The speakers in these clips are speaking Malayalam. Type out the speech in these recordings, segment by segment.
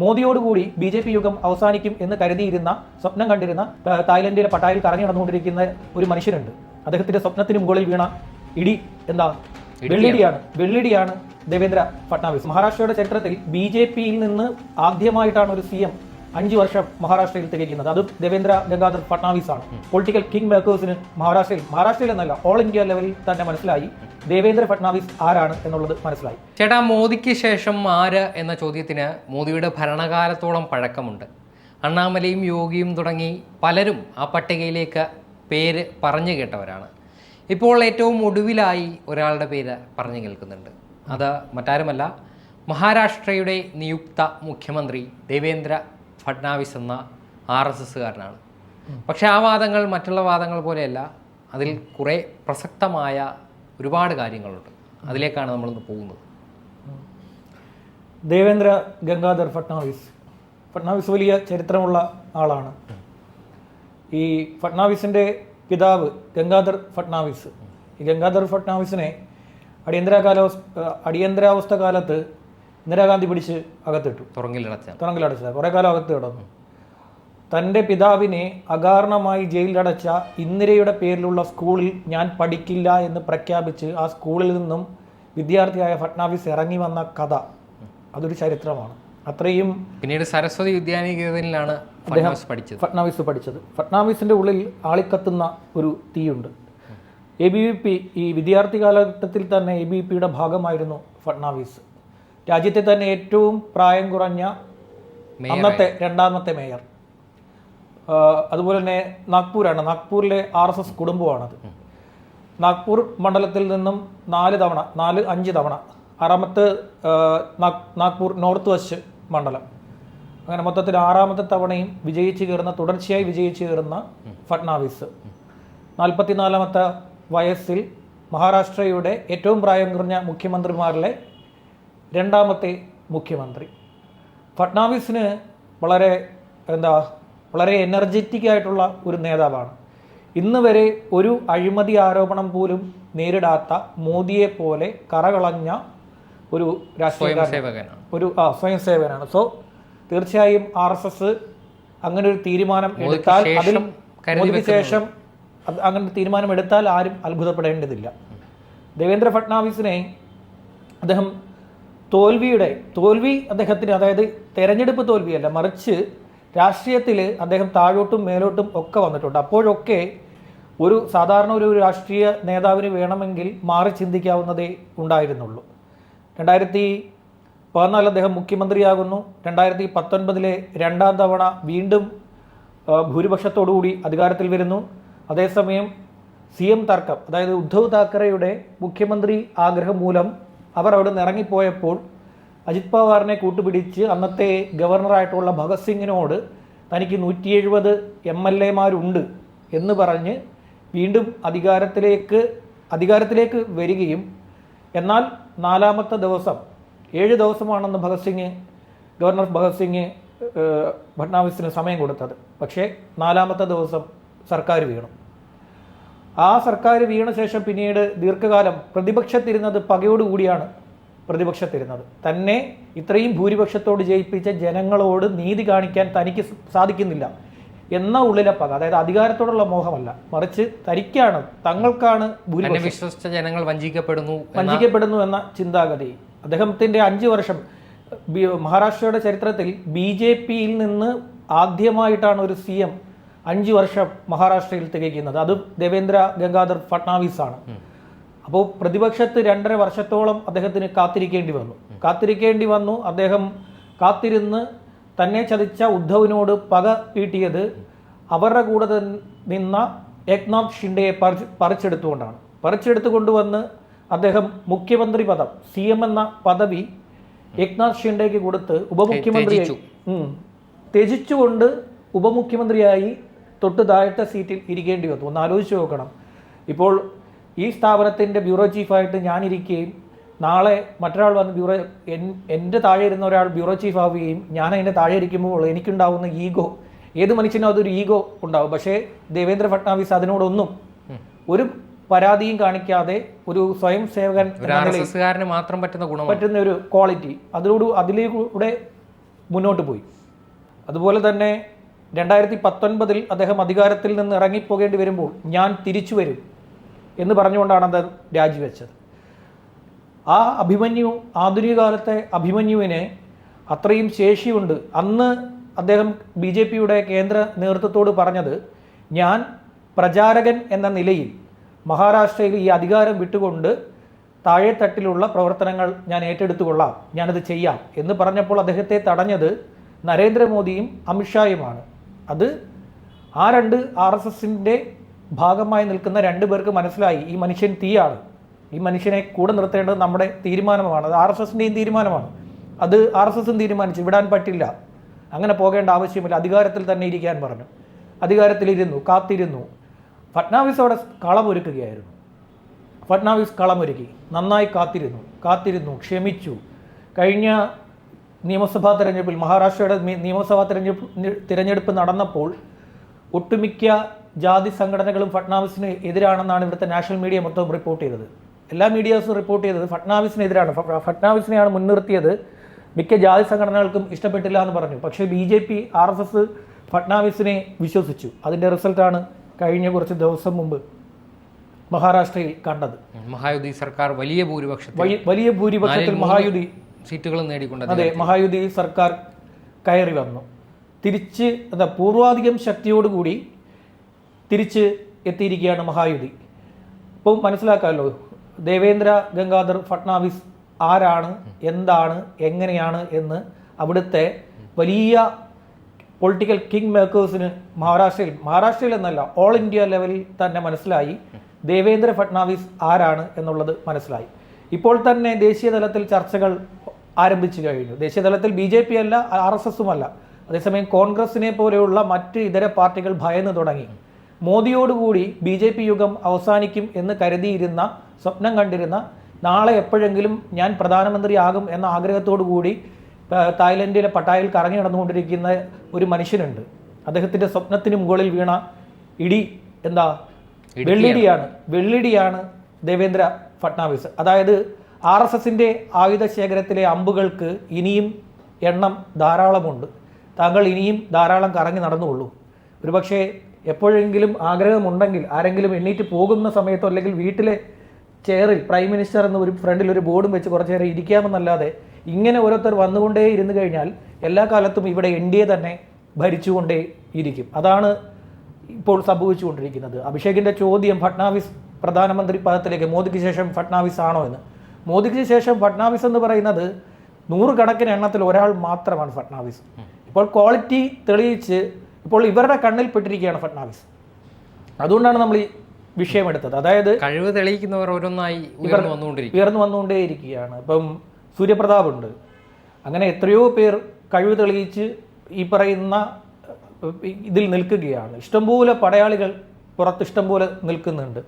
മോദിയോടുകൂടി ബി ജെ പി യുഗം അവസാനിക്കും എന്ന് കരുതിയിരുന്ന സ്വപ്നം കണ്ടിരുന്ന തായ്ലൻഡിലെ പട്ടായിൽ കറങ്ങി നടന്നുകൊണ്ടിരിക്കുന്ന ഒരു മനുഷ്യനുണ്ട് അദ്ദേഹത്തിന്റെ സ്വപ്നത്തിന് മുകളിൽ വീണ ഇടി എന്താ? വെള്ളിടിയാണ്. വെള്ളിടിയാണ് ദേവേന്ദ്ര ഫട്നാവിസ് മഹാരാഷ്ട്രയുടെ ചരിത്രത്തിൽ ബി ജെ പിയിൽ നിന്ന് ആദ്യമായിട്ടാണ് ഒരു സി എം അഞ്ചു വർഷം മഹാരാഷ്ട്രയിൽ തികയ്ക്കുന്നത്. അത് ദേവേന്ദ്ര ഗംഗാധർ ഫട്നാവിസ് ആണ് പൊളിറ്റിക്കൽ കിങ് മേക്കേഴ്സിന് മഹാരാഷ്ട്രയിൽ മഹാരാഷ്ട്രയിൽ എന്നല്ല ഓൾ ഇന്ത്യ ലെവലിൽ തന്നെ മനസ്സിലായി ദേവേന്ദ്ര ഫട്നാവിസ് ആരാണ് എന്നുള്ളത് മനസ്സിലായി. ചേട്ടാ മോദിക്ക് ശേഷം ആര് എന്ന ചോദ്യത്തിന് മോദിയുടെ ഭരണകാലത്തോളം പഴക്കമുണ്ട്. അണ്ണാമലയും യോഗിയും തുടങ്ങി പലരും ആ പട്ടികയിലേക്ക് പേര് പറഞ്ഞു കേട്ടവരാണ്. ഇപ്പോൾ ഏറ്റവും ഒടുവിലായി ഒരാളുടെ പേര് പറഞ്ഞു കേൾക്കുന്നുണ്ട്. അത് മറ്റാരുമല്ല മഹാരാഷ്ട്രയുടെ നിയുക്ത മുഖ്യമന്ത്രി ദേവേന്ദ്ര ഫഡ്നാവിസ് എന്ന ആർ എസ് എസ്സുകാരനാണ്. പക്ഷേ ആ വാദങ്ങൾ മറ്റുള്ള വാദങ്ങൾ പോലെയല്ല അതിൽ കുറേ പ്രസക്തമായ ഒരുപാട് കാര്യങ്ങളുണ്ട്. അതിലേക്കാണ് നമ്മളിന്ന് പോകുന്നത്. ദേവേന്ദ്ര ഗംഗാധർ ഫട്നാവിസ് ഫട്നാവിസ് വലിയ ചരിത്രമുള്ള ആളാണ്. ഈ ഫട്നാവിസിന്റെ പിതാവ് ഗംഗാധർ ഫട്നാവിസ് ഈ ഗംഗാധർ ഫട്നാവിസിനെ അടിയന്തരാകാലാവസ്ഥ അടിയന്തരാവസ്ഥ കാലത്ത് ഇന്ദിരാഗാന്ധി പിടിച്ച് അകത്തിട്ടു. തുറങ്കിലടച്ച. തുറങ്കിലടച്ചത് കുറേ കാലം അകത്ത് കിടന്നു. തന്റെ പിതാവിനെ അകാരണമായി ജയിലിലടച്ച ഇന്ദിരയുടെ പേരിലുള്ള സ്കൂളിൽ ഞാൻ പഠിക്കില്ല എന്ന് പ്രഖ്യാപിച്ച് ആ സ്കൂളിൽ നിന്നും വിദ്യാർത്ഥിയായ ഫട്നാവിസ് ഇറങ്ങി വന്ന കഥ അതൊരു ചരിത്രമാണ്. അത്രയും പിന്നീട് സരസ്വതി വിദ്യാനികേതനിലാണ് പഠിച്ചത്. ഫട്നാവിസ് പഠിച്ചത്. ഫട്നാവിസിന്റെ ഉള്ളിൽ ആളിക്കത്തുന്ന ഒരു തീയുണ്ട്. എ ബി വി പി ഈ വിദ്യാർത്ഥി കാലഘട്ടത്തിൽ തന്നെ എ ബി വി പിയുടെ ഭാഗമായിരുന്നു ഫട്നാവിസ്. രാജ്യത്തെ തന്നെ ഏറ്റവും പ്രായം കുറഞ്ഞ അന്നത്തെ രണ്ടാമത്തെ മേയർ. അതുപോലെ തന്നെ നാഗ്പൂരാണ്. നാഗ്പൂരിലെ ആർ എസ് എസ് കുടുംബമാണത്. നാഗ്പൂർ മണ്ഡലത്തിൽ നിന്നും നാല് തവണ നാല് അഞ്ച് തവണ ആറാമത്തെ നാഗ്പൂർ നോർത്ത് വെസ്റ്റ് മണ്ഡലം. അങ്ങനെ മൊത്തത്തിൽ ആറാമത്തെ തവണയും വിജയിച്ചു കയറുന്ന തുടർച്ചയായി വിജയിച്ചു കയറുന്ന ഫട്നാവിസ്. നാൽപ്പത്തിനാലാമത്തെ വയസ്സിൽ മഹാരാഷ്ട്രയുടെ ഏറ്റവും പ്രായം കുറഞ്ഞ മുഖ്യമന്ത്രിമാരിലെ രണ്ടാമത്തെ മുഖ്യമന്ത്രി. ഫട്നാവിസിന് വളരെ എന്താ വളരെ എനർജറ്റിക് ആയിട്ടുള്ള ഒരു നേതാവാണ്. ഇന്ന് വരെ ഒരു അഴിമതി ആരോപണം പോലും നേരിടാത്ത മോദിയെ പോലെ കറകളഞ്ഞ ഒരു രാഷ്ട്രീയ ഒരു ആ സ്വയം സേവകനാണ് സോ തീർച്ചയായും ആർ എസ് എസ് അങ്ങനെ ഒരു തീരുമാനം എടുത്താൽ അതിൽ മോദിക്ക് ശേഷം അങ്ങനെ ഒരു തീരുമാനം എടുത്താൽ ആരും അത്ഭുതപ്പെടേണ്ടതില്ല. ദേവേന്ദ്ര ഫട്നാവിസിനെ അദ്ദേഹം തോൽവിയുടെ തോൽവി അദ്ദേഹത്തിന് അതായത് തെരഞ്ഞെടുപ്പ് തോൽവിയല്ല മറിച്ച് രാഷ്ട്രീയത്തിൽ അദ്ദേഹം താഴോട്ടും മേലോട്ടും ഒക്കെ വന്നിട്ടുണ്ട്. അപ്പോഴൊക്കെ ഒരു സാധാരണ ഒരു രാഷ്ട്രീയ നേതാവിന് വേണമെങ്കിൽ മാറി ചിന്തിക്കാവുന്നതേ ഉണ്ടായിരുന്നുള്ളൂ. രണ്ടായിരത്തി പതിനാല് അദ്ദേഹം മുഖ്യമന്ത്രിയാകുന്നു. രണ്ടായിരത്തി പത്തൊൻപതിലെ രണ്ടാം തവണ വീണ്ടും ഭൂരിപക്ഷത്തോടുകൂടി അധികാരത്തിൽ വരുന്നു. അതേസമയം സി എം തർക്കം അതായത് ഉദ്ധവ് താക്കറെയുടെ മുഖ്യമന്ത്രി ആഗ്രഹം മൂലം അവർ അവിടെ നിന്ന് ഇറങ്ങിപ്പോയപ്പോൾ അജിത് പവാറിനെ കൂട്ടുപിടിച്ച് അന്നത്തെ ഗവർണറായിട്ടുള്ള ഭഗത് സിംഗിനോട് തനിക്ക് നൂറ്റി എഴുപത് എം എൽ എമാരുണ്ട് എന്ന് പറഞ്ഞ് വീണ്ടും അധികാരത്തിലേക്ക് അധികാരത്തിലേക്ക് വരികയും എന്നാൽ നാലാമത്തെ ദിവസം ഏഴ് ദിവസമാണെന്ന് ഭഗത് സിംഗ് ഗവർണർ ഭഗത് സിംഗ് ഭട്നാവിസിന് സമയം കൊടുത്തത്. പക്ഷേ നാലാമത്തെ ദിവസം സർക്കാർ വീണു. ആ സർക്കാർ വീണ ശേഷം പിന്നീട് ദീർഘകാലം പ്രതിപക്ഷത്തിരുന്നത് പകയോടുകൂടിയാണ് പ്രതിപക്ഷത്തിരുന്നത്. തന്നെ ഇത്രയും ഭൂരിപക്ഷത്തോട് ജയിപ്പിച്ച ജനങ്ങളോട് നീതി കാണിക്കാൻ തനിക്ക് സാധിക്കുന്നില്ല എന്ന ഉള്ളിലെ പക. അതായത് അധികാരത്തോടുള്ള മോഹമല്ല. മറിച്ച് തനിക്കാണ് തങ്ങൾക്കാണ് ഭൂരിപക്ഷം. വിശ്വസിച്ച ജനങ്ങൾ വഞ്ചിക്കപ്പെടുന്നു വഞ്ചിക്കപ്പെടുന്നു എന്ന ചിന്താഗതി. അദ്ദേഹത്തിന്റെ അഞ്ച് വർഷം മഹാരാഷ്ട്രയുടെ ചരിത്രത്തിൽ ബി ജെ പിയിൽ നിന്ന് ആദ്യമായിട്ടാണ് ഒരു സി എം അഞ്ച് വർഷം മഹാരാഷ്ട്രയിൽ തികയ്ക്കുന്നത്. അത് ദേവേന്ദ്ര ഗംഗാധർ ഫട്നാവിസ് ആണ് അപ്പോൾ പ്രതിപക്ഷത്ത് രണ്ടര വർഷത്തോളം അദ്ദേഹത്തിന് കാത്തിരിക്കേണ്ടി വന്നു. കാത്തിരിക്കേണ്ടി വന്നു. അദ്ദേഹം കാത്തിരുന്ന് തന്നെ ചതിച്ച ഉദ്ധവിനോട് പക വീട്ടിയത് അവരുടെ കൂടെ നിന്ന ഏക്നാഥ് ഷിൻഡെയെ പറിച്ച് പറിച്ചെടുത്തുകൊണ്ടാണ്. പറിച്ചെടുത്തു കൊണ്ടുവന്ന് അദ്ദേഹം മുഖ്യമന്ത്രി പദം സി എം എന്ന പദവി ഏക്നാഥ് ഷിൻഡെക്ക് കൊടുത്ത് ഉപമുഖ്യമന്ത്രിയായി. ത്യജിച്ചുകൊണ്ട് ഉപമുഖ്യമന്ത്രിയായി തൊട്ട് താഴത്തെ സീറ്റിൽ ഇരിക്കേണ്ടി വന്നു. ഒന്ന് ആലോചിച്ച് നോക്കണം. ഇപ്പോൾ ഈ സ്ഥാപനത്തിന്റെ ബ്യൂറോ ചീഫായിട്ട് ഞാനിരിക്കുകയും നാളെ മറ്റൊരാൾ വന്ന് ബ്യൂറോ എൻ എന്റെ താഴെ ഇരുന്ന ഒരാൾ ബ്യൂറോ ചീഫ് ആവുകയും ഞാൻ അതിന്റെ താഴെ ഇരിക്കുമ്പോൾ എനിക്കുണ്ടാവുന്ന ഈഗോ ഏത് മനുഷ്യനും അതൊരു ഈഗോ ഉണ്ടാവും. പക്ഷേ ദേവേന്ദ്ര ഫട്നാവിസ് അതിനോടൊന്നും ഒരു പരാതിയും കാണിക്കാതെ ഒരു സ്വയം സേവകൻ മാത്രം പറ്റുന്ന ഗുണം പറ്റുന്ന ഒരു ക്വാളിറ്റി. അതിലൂടെ അതിലൂടെ മുന്നോട്ട് പോയി. അതുപോലെ തന്നെ രണ്ടായിരത്തി പത്തൊൻപതിൽ അദ്ദേഹം അധികാരത്തിൽ നിന്ന് ഇറങ്ങിപ്പോകേണ്ടി വരുമ്പോൾ ഞാൻ തിരിച്ചു വരും എന്ന് പറഞ്ഞുകൊണ്ടാണ് അദ്ദേഹം രാജിവെച്ചത്. ആ അഭിമന്യു ആധുനിക കാലത്തെ അഭിമന്യുവിനെ അത്രയും ശേഷിയുണ്ട്. അന്ന് അദ്ദേഹം ബി ജെ പിയുടെ കേന്ദ്ര നേതൃത്വത്തോട് പറഞ്ഞത് ഞാൻ പ്രചാരകൻ എന്ന നിലയിൽ മഹാരാഷ്ട്രയിൽ ഈ അധികാരം വിട്ടുകൊണ്ട് താഴെത്തട്ടിലുള്ള പ്രവർത്തനങ്ങൾ ഞാൻ ഏറ്റെടുത്തുകൊള്ളാം. ഞാനത് ചെയ്യാം. എന്ന് പറഞ്ഞപ്പോൾ അദ്ദേഹത്തെ തടഞ്ഞത് നരേന്ദ്രമോദിയും അമിത്ഷായുമാണ്. അത് ആ രണ്ട് ആർ എസ് എസിന്റെ ഭാഗമായി നിൽക്കുന്ന രണ്ടു പേർക്ക് മനസ്സിലായി. ഈ മനുഷ്യൻ തീയാണ്. ഈ മനുഷ്യനെ കൂടെ നിർത്തേണ്ടത് നമ്മുടെ തീരുമാനമാണ്. അത് ആർ എസ് എസിന്റെയും തീരുമാനമാണ്. അത് ആർ എസ് എസും തീരുമാനിച്ചു. വിടാൻ പറ്റില്ല. അങ്ങനെ പോകേണ്ട ആവശ്യമില്ല. അധികാരത്തിൽ തന്നെ ഇരിക്കാൻ പറഞ്ഞു. അധികാരത്തിലിരുന്നു. കാത്തിരുന്നു. ഫട്നാവിസ് അവിടെ കളമൊരുക്കുകയായിരുന്നു. ഫട്നാവിസ് കളമൊരുക്കി. നന്നായി കാത്തിരുന്നു. കാത്തിരുന്നു. ക്ഷമിച്ചു. കഴിഞ്ഞ നിയമസഭാ തെരഞ്ഞെടുപ്പിൽ മഹാരാഷ്ട്രയുടെ നിയമസഭാ തെരഞ്ഞെടുപ്പ് തിരഞ്ഞെടുപ്പ് നടന്നപ്പോൾ ഒട്ടുമിക്ക ജാതി സംഘടനകളും ഫട്നാവിസിന് എതിരാണെന്നാണ് ഇവിടുത്തെ നാഷണൽ മീഡിയ മൊത്തം റിപ്പോർട്ട് ചെയ്തത്. എല്ലാ മീഡിയാസും റിപ്പോർട്ട് ചെയ്തത് ഫട്നാവിസിനെതിരാണ്. ഫട്നാവിസിനെയാണ് മുൻനിർത്തിയത്. മിക്ക ജാതി സംഘടനകൾക്കും ഇഷ്ടപ്പെട്ടില്ല എന്ന് പറഞ്ഞു. പക്ഷേ B J P R S S ഫട്നാവിസിനെ വിശ്വസിച്ചു. അതിന്റെ റിസൾട്ടാണ് കഴിഞ്ഞ കുറച്ച് ദിവസം മുമ്പ് മഹാരാഷ്ട്രയിൽ കണ്ടത്. മഹായുതി സർക്കാർ വലിയ ഭൂരിപക്ഷത്തിൽ വലിയ- വലിയ ഭൂരിപക്ഷത്തിൽ മഹായുതി സീറ്റുകളും നേടിക്കൊണ്ട് അതെ മഹായുതി സർക്കാർ കയറി വന്നു. തിരിച്ച് എന്താ പൂർവാധികം ശക്തിയോടുകൂടി തിരിച്ച് എത്തിയിരിക്കുകയാണ് മഹായുതി. ഇപ്പോൾ മനസ്സിലാക്കാമല്ലോ ദേവേന്ദ്ര ഗംഗാധർ ഫട്നാവിസ് ആരാണ് എന്താണ് എങ്ങനെയാണ് എന്ന് അവിടുത്തെ വലിയ പൊളിറ്റിക്കൽ കിങ് മേക്കേഴ്സിന് മഹാരാഷ്ട്രയിൽ മഹാരാഷ്ട്രയിൽ എന്നല്ല ഓൾ ഇന്ത്യ ലെവലിൽ തന്നെ മനസ്സിലായി ദേവേന്ദ്ര ഫട്നാവിസ് ആരാണ് എന്നുള്ളത് മനസ്സിലായി. ഇപ്പോൾ തന്നെ ദേശീയ തലത്തിൽ ചർച്ചകൾ ആരംഭിച്ചു കഴിഞ്ഞു. ദേശീയ തലത്തിൽ ബി ജെ പി അല്ല ആർ എസ് എസും അല്ല അതേസമയം കോൺഗ്രസിനെ പോലെയുള്ള മറ്റ് ഇതര പാർട്ടികൾ ഭയന്ന് തുടങ്ങി. മോദിയോടുകൂടി ബി ജെ പി യുഗം അവസാനിക്കും എന്ന് കരുതിയിരുന്ന സ്വപ്നം കണ്ടിരുന്ന നാളെ എപ്പോഴെങ്കിലും ഞാൻ പ്രധാനമന്ത്രിയാകും എന്ന ആഗ്രഹത്തോടു കൂടി തായ്ലൻഡിലെ പട്ടായിൽ കറങ്ങി നടന്നുകൊണ്ടിരിക്കുന്ന ഒരു മനുഷ്യനുണ്ട്. അദ്ദേഹത്തിന്റെ സ്വപ്നത്തിന് മുകളിൽ വീണ ഇടി എന്താ? വെള്ളിടിയാണ്. വെള്ളിടിയാണ് ദേവേന്ദ്ര ഫട്നാവിസ് അതായത് ആർ എസ് എസിന്റെ ആയുധ ശേഖരത്തിലെ അമ്പുകൾക്ക് ഇനിയും എണ്ണം ധാരാളമുണ്ട്. താങ്കൾ ഇനിയും ധാരാളം കറങ്ങി നടന്നുകൊള്ളൂ. ഒരുപക്ഷെ എപ്പോഴെങ്കിലും ആഗ്രഹമുണ്ടെങ്കിൽ ആരെങ്കിലും എണ്ണീറ്റ് പോകുന്ന സമയത്തോ അല്ലെങ്കിൽ വീട്ടിലെ ചെയറിൽ പ്രൈം മിനിസ്റ്റർ എന്ന ഒരു ഫ്രണ്ടിൽ ഒരു ബോർഡും വെച്ച് കുറച്ച് നേരം ഇരിക്കാമെന്നല്ലാതെ ഇങ്ങനെ ഓരോരുത്തർ വന്നുകൊണ്ടേ ഇരുന്ന് കഴിഞ്ഞാൽ എല്ലാ കാലത്തും ഇവിടെ എൻ ഡി എ തന്നെ ഭരിച്ചുകൊണ്ടേ ഇരിക്കും. അതാണ് ഇപ്പോൾ സംഭവിച്ചുകൊണ്ടിരിക്കുന്നത്. അഭിഷേകിന്റെ ചോദ്യം ഫട്നാവിസ് പ്രധാനമന്ത്രി പദത്തിലേക്ക് മോദിക്ക് ശേഷം ഫട്നാവിസ് ആണോ എന്ന്. മോദിക്ക് ശേഷം ഫട്നാവിസ് എന്ന് പറയുന്നത് നൂറുകണക്കിന് എണ്ണത്തിൽ ഒരാൾ മാത്രമാണ് ഫട്നാവിസ്. ഇപ്പോൾ ക്വാളിറ്റി തെളിയിച്ച് ഇപ്പോൾ ഇവരുടെ കണ്ണിൽ പെട്ടിരിക്കുകയാണ് ഫട്നാവിസ്. അതുകൊണ്ടാണ് നമ്മൾ ഈ വിഷയം എടുത്തത്. അതായത് കഴിവ് തെളിയിക്കുന്നവർ ഓരോന്നായി ഉയർന്നു വന്നുകൊണ്ടിരിക്കും. ഉയർന്നു വന്നുകൊണ്ടേയിരിക്കുകയാണ്. ഇപ്പം സൂര്യപ്രതാപ് ഉണ്ട് അങ്ങനെ എത്രയോ പേർ കഴിവ് തെളിയിച്ച് ഈ പറയുന്ന ഇതിൽ നിൽക്കുകയാണ്. ഇഷ്ടംപോലെ പടയാളികൾ പുറത്ത് ഇഷ്ടംപോലെ നിൽക്കുന്നുണ്ട്.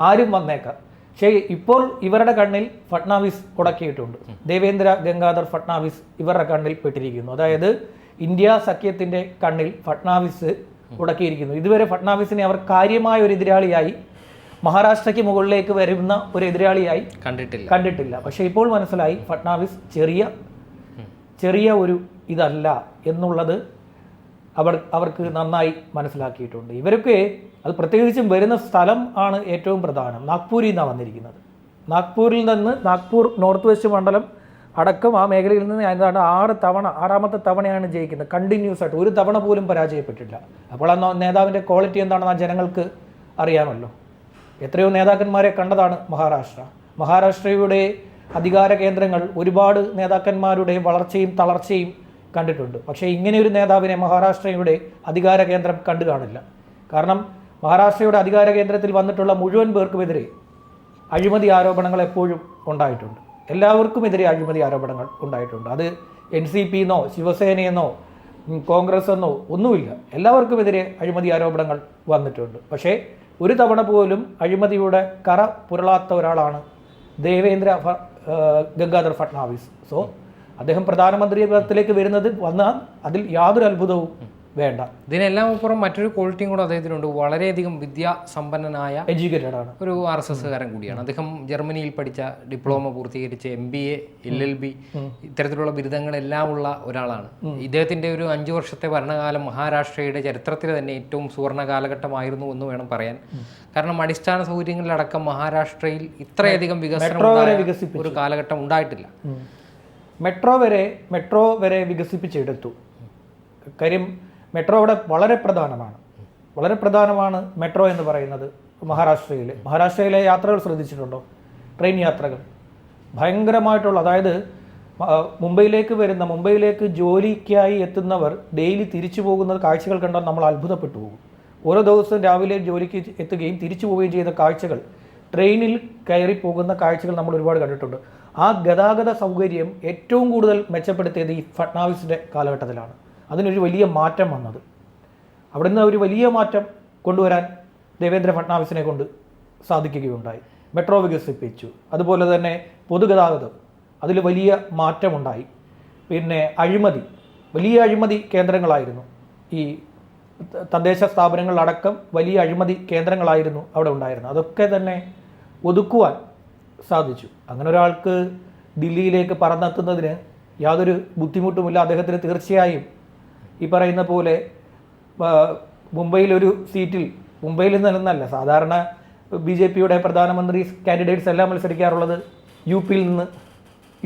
ആരും വന്നേക്കാം. പക്ഷേ ഇപ്പോൾ ഇവരുടെ കണ്ണിൽ ഫട്നാവിസ് ഉടക്കിയിട്ടുണ്ട്. ദേവേന്ദ്ര ഗംഗാധർ ഫട്നാവിസ് ഇവരുടെ കണ്ണിൽ പെട്ടിരിക്കുന്നു. അതായത് ഇന്ത്യ സഖ്യത്തിന്റെ കണ്ണിൽ ഫട്നാവിസ് ഉടക്കിയിരിക്കുന്നു. ഇതുവരെ ഫട്നാവിസിനെ അവർ കാര്യമായ ഒരു എതിരാളിയായി മഹാരാഷ്ട്രയ്ക്ക് മുകളിലേക്ക് വരുന്ന ഒരു എതിരാളിയായി കണ്ടിട്ടില്ല. കണ്ടിട്ടില്ല. പക്ഷേ ഇപ്പോൾ മനസ്സിലായി ഫട്നാവിസ് ചെറിയ ചെറിയ ഒരു ഇതല്ല എന്നുള്ളത് അവർ അവർക്ക് നന്നായി മനസ്സിലാക്കിയിട്ടുണ്ട്. ഇവരൊക്കെ അത് പ്രത്യേകിച്ചും വരുന്ന സ്ഥലം ആണ് ഏറ്റവും പ്രധാനം. നാഗ്പൂരിൽ നിന്നാണ് വന്നിരിക്കുന്നത്. നാഗ്പൂരിൽ നിന്ന് നാഗ്പൂർ നോർത്ത് വെസ്റ്റ് മണ്ഡലം അടക്കം ആ മേഖലയിൽ നിന്ന് എന്താണ് ആറ് തവണ ആറാമത്തെ തവണയാണ് ജയിക്കുന്നത്. കണ്ടിന്യൂസ് ആയിട്ട് ഒരു തവണ പോലും പരാജയപ്പെട്ടില്ല അപ്പോൾ ആ നേതാവിന്റെ ക്വാളിറ്റി എന്താണെന്ന് ആ ജനങ്ങൾക്ക് അറിയാമല്ലോ. എത്രയോ നേതാക്കന്മാരെ കണ്ടതാണ് മഹാരാഷ്ട്ര. മഹാരാഷ്ട്രയുടെ അധികാര കേന്ദ്രങ്ങൾ ഒരുപാട് നേതാക്കന്മാരുടെയും വളർച്ചയും തളർച്ചയും കണ്ടിട്ടുണ്ട്. പക്ഷേ ഇങ്ങനെ ഒരു നേതാവിനെ മഹാരാഷ്ട്രയുടെ അധികാര കേന്ദ്രം കണ്ടു കാണില്ല. കാരണം മഹാരാഷ്ട്രയുടെ അധികാര കേന്ദ്രത്തിൽ വന്നിട്ടുള്ള മുഴുവൻ പേർക്കുമെതിരെ അഴിമതി ആരോപണങ്ങൾ എപ്പോഴും ഉണ്ടായിട്ടുണ്ട്. എല്ലാവർക്കുമെതിരെ അഴിമതി ആരോപണങ്ങൾ ഉണ്ടായിട്ടുണ്ട്. അത് എൻ സി പി എന്നോ ശിവസേനയെന്നോ കോൺഗ്രസ് എന്നോ ഒന്നുമില്ല. എല്ലാവർക്കുമെതിരെ അഴിമതി ആരോപണങ്ങൾ വന്നിട്ടുണ്ട്. പക്ഷേ ഒരു തവണ പോലും അഴിമതിയുടെ കറ പുരളാത്ത ഒരാളാണ് ദേവേന്ദ്ര ഗംഗാധർ ഫട്നാവിസ് സോ അദ്ദേഹം പ്രധാനമന്ത്രി പദത്തിലേക്ക് വരുന്നത് വന്നാൽ അതിൽ യാതൊരു അത്ഭുതവും വേണ്ട. ഇതിനെല്ലാം അപ്പുറം മറ്റൊരു ക്വാളിറ്റിയും കൂടെ അദ്ദേഹത്തിനുണ്ട്. വളരെയധികം വിദ്യാസമ്പന്നനായ എഡ്യൂക്കേറ്റഡ് ആണ്. ഒരു ആർ എസ് എസ്സുകാരൻ കൂടിയാണ്. അദ്ദേഹം ജർമ്മനിയിൽ പഠിച്ച ഡിപ്ലോമ പൂർത്തീകരിച്ച് M B A L L B ഇത്തരത്തിലുള്ള ബിരുദങ്ങളെല്ലാം ഉള്ള ഒരാളാണ്. ഇദ്ദേഹത്തിന്റെ ഒരു അഞ്ചു വർഷത്തെ ഭരണകാലം മഹാരാഷ്ട്രയുടെ ചരിത്രത്തിൽ തന്നെ ഏറ്റവും സുവർണ കാലഘട്ടമായിരുന്നു എന്ന് വേണം പറയാൻ. കാരണം അടിസ്ഥാന സൗകര്യങ്ങളിലടക്കം മഹാരാഷ്ട്രയിൽ ഇത്രയധികം വികസനം ഒരു കാലഘട്ടം ഉണ്ടായിട്ടില്ല. മെട്രോ വരെ മെട്രോ വരെ വികസിപ്പിച്ചെടുത്തു. കാര്യം മെട്രോ അവിടെ വളരെ പ്രധാനമാണ്. വളരെ പ്രധാനമാണ് മെട്രോ എന്ന് പറയുന്നത് മഹാരാഷ്ട്രയിൽ മഹാരാഷ്ട്രയിലെ യാത്രകൾ ശ്രദ്ധിച്ചിട്ടുണ്ടോ? ട്രെയിൻ യാത്രകൾ. ഭയങ്കരമായിട്ടുള്ള അതായത് മുംബൈയിലേക്ക് വരുന്ന മുംബൈയിലേക്ക് ജോലിക്കായി എത്തുന്നവർ ഡെയിലി തിരിച്ചു പോകുന്ന കാഴ്ചകൾ കണ്ടാൽ നമ്മൾ അത്ഭുതപ്പെട്ടു പോകും. ഓരോ ദിവസവും രാവിലെ ജോലിക്ക് എത്തുകയും തിരിച്ചു പോവുകയും ചെയ്യുന്ന കാഴ്ചകൾ ട്രെയിനിൽ കയറി പോകുന്ന കാഴ്ചകൾ നമ്മൾ ഒരുപാട് കണ്ടിട്ടുണ്ട്. ആ ഗതാഗത സൗകര്യം ഏറ്റവും കൂടുതൽ മെച്ചപ്പെടുത്തിയത് ഈ ഫട്നാവിസിന്റെ കാലഘട്ടത്തിലാണ്. അതിനൊരു വലിയ മാറ്റം വന്നത്. അവിടുന്ന് ഒരു വലിയ മാറ്റം കൊണ്ടുവരാൻ ദേവേന്ദ്ര ഫട്നാവിസിനെ കൊണ്ട് സാധിക്കുകയുണ്ടായി. മെട്രോ വികസിപ്പിച്ചു. അതുപോലെ തന്നെ പൊതുഗതാഗതം. അതിൽ വലിയ മാറ്റമുണ്ടായി. പിന്നെ അഴിമതി. വലിയ അഴിമതി കേന്ദ്രങ്ങളായിരുന്നു. ഈ തദ്ദേശ സ്ഥാപനങ്ങളിലടക്കം വലിയ അഴിമതി കേന്ദ്രങ്ങളായിരുന്നു അവിടെ ഉണ്ടായിരുന്നത്. അതൊക്കെ തന്നെ ഒതുക്കുവാൻ സാധിച്ചു. അങ്ങനെ ഒരാൾക്ക് ദില്ലിയിലേക്ക് പറന്നെത്തുന്നതിന് യാതൊരു ബുദ്ധിമുട്ടുമില്ല. അദ്ദേഹത്തിന് തീർച്ചയായും ഈ പറയുന്ന പോലെ മുംബൈയിൽ ഒരു സീറ്റിൽ മുംബൈയിൽ നിന്നല്ല സാധാരണ ബി ജെ പിയുടെ പ്രധാനമന്ത്രി കാൻഡിഡേറ്റ്സ് എല്ലാം മത്സരിക്കാറുള്ളത്. യു പിയിൽ നിന്ന്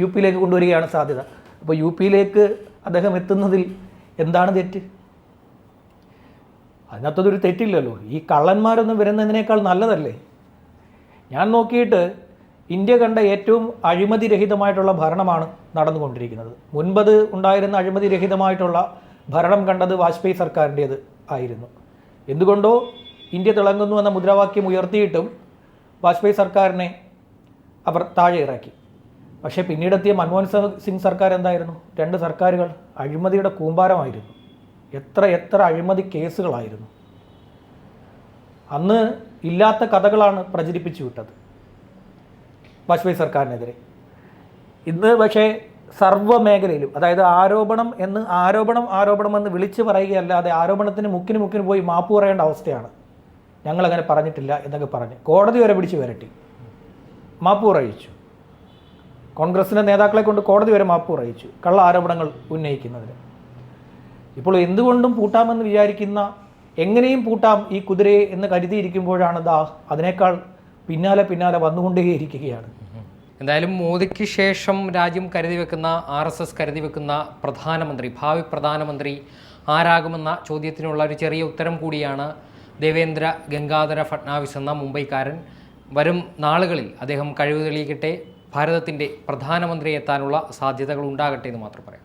യു പിയിലേക്ക് കൊണ്ടുവരികയാണ് സാധ്യത. അപ്പോൾ യു പിയിലേക്ക് അദ്ദേഹം എത്തുന്നതിൽ എന്താണ് തെറ്റ്? അതിനകത്തൊരു തെറ്റില്ലല്ലോ. ഈ കള്ളന്മാരൊന്നും വരുന്നതിനേക്കാൾ നല്ലതല്ലേ? ഞാൻ നോക്കിയിട്ട് ഇന്ത്യ കണ്ട ഏറ്റവും അഴിമതിരഹിതമായിട്ടുള്ള ഭരണമാണ് നടന്നുകൊണ്ടിരിക്കുന്നത്. മുൻപത് ഉണ്ടായിരുന്ന അഴിമതിരഹിതമായിട്ടുള്ള ഭരണം കണ്ടത് വാജ്പേയി സർക്കാരിന്റേത് ആയിരുന്നു. എന്തുകൊണ്ടോ ഇന്ത്യ തിളങ്ങുന്നു എന്ന മുദ്രാവാക്യം ഉയർത്തിയിട്ടും വാജ്പേയി സർക്കാരിനെ അവർ താഴെ ഇറക്കി. പക്ഷേ പിന്നീടെത്തിയ മൻമോഹൻ സിംഗ് സർക്കാർ എന്തായിരുന്നു? രണ്ട് സർക്കാരുകൾ അഴിമതിയുടെ കൂമ്പാരമായിരുന്നു. എത്ര എത്ര അഴിമതി കേസുകളായിരുന്നു. അന്ന് ഇല്ലാത്ത കഥകളാണ് പ്രചരിപ്പിച്ചു വിട്ടത്. വാജ്പേയി സർക്കാരിനെതിരെ. ഇന്ന് പക്ഷേ സർവ മേഖലയിലും അതായത് ആരോപണം എന്ന് ആരോപണം ആരോപണം എന്ന് വിളിച്ചു പറയുകയല്ലാതെ ആരോപണത്തിന് മുക്കിന് മുക്കിന് പോയി മാപ്പ് പറയേണ്ട അവസ്ഥയാണ്. ഞങ്ങളങ്ങനെ പറഞ്ഞിട്ടില്ല എന്നൊക്കെ പറഞ്ഞ് കോടതി വരെ പിടിച്ച് വരട്ടി. മാപ്പ് പറയിച്ചു. കോൺഗ്രസിന്റെ നേതാക്കളെ കൊണ്ട് കോടതി വരെ മാപ്പ് പറയിച്ചു. കള്ള ആരോപണങ്ങൾ ഉന്നയിക്കുന്നതിന്. ഇപ്പോൾ എന്തുകൊണ്ടും പൂട്ടാമെന്ന് വിചാരിക്കുന്ന എങ്ങനെയും പൂട്ടാം ഈ കുതിരയെ എന്ന് കരുതിയിരിക്കുമ്പോഴാണ് ദാ അതിനേക്കാൾ പിന്നാലെ പിന്നാലെ വന്നുകൊണ്ടേയിരിക്കുകയാണ്. എന്തായാലും മോദിക്ക് ശേഷം രാജ്യം കരുതി വെക്കുന്ന ആർ എസ് എസ് കരുതി വെക്കുന്ന പ്രധാനമന്ത്രി ഭാവി പ്രധാനമന്ത്രി ആരാകുമെന്ന ചോദ്യത്തിനുള്ള ഒരു ചെറിയ ഉത്തരം കൂടിയാണ് ദേവേന്ദ്ര ഗംഗാധര ഫട്നാവിസ് എന്ന മുംബൈക്കാരൻ. വരും നാളുകളിൽ അദ്ദേഹം കഴിവ് തെളിയിക്കട്ടെ ഭാരതത്തിന്റെ പ്രധാനമന്ത്രി എത്താനുള്ള സാധ്യതകൾ ഉണ്ടാകട്ടെ എന്ന് മാത്രം പറയാം.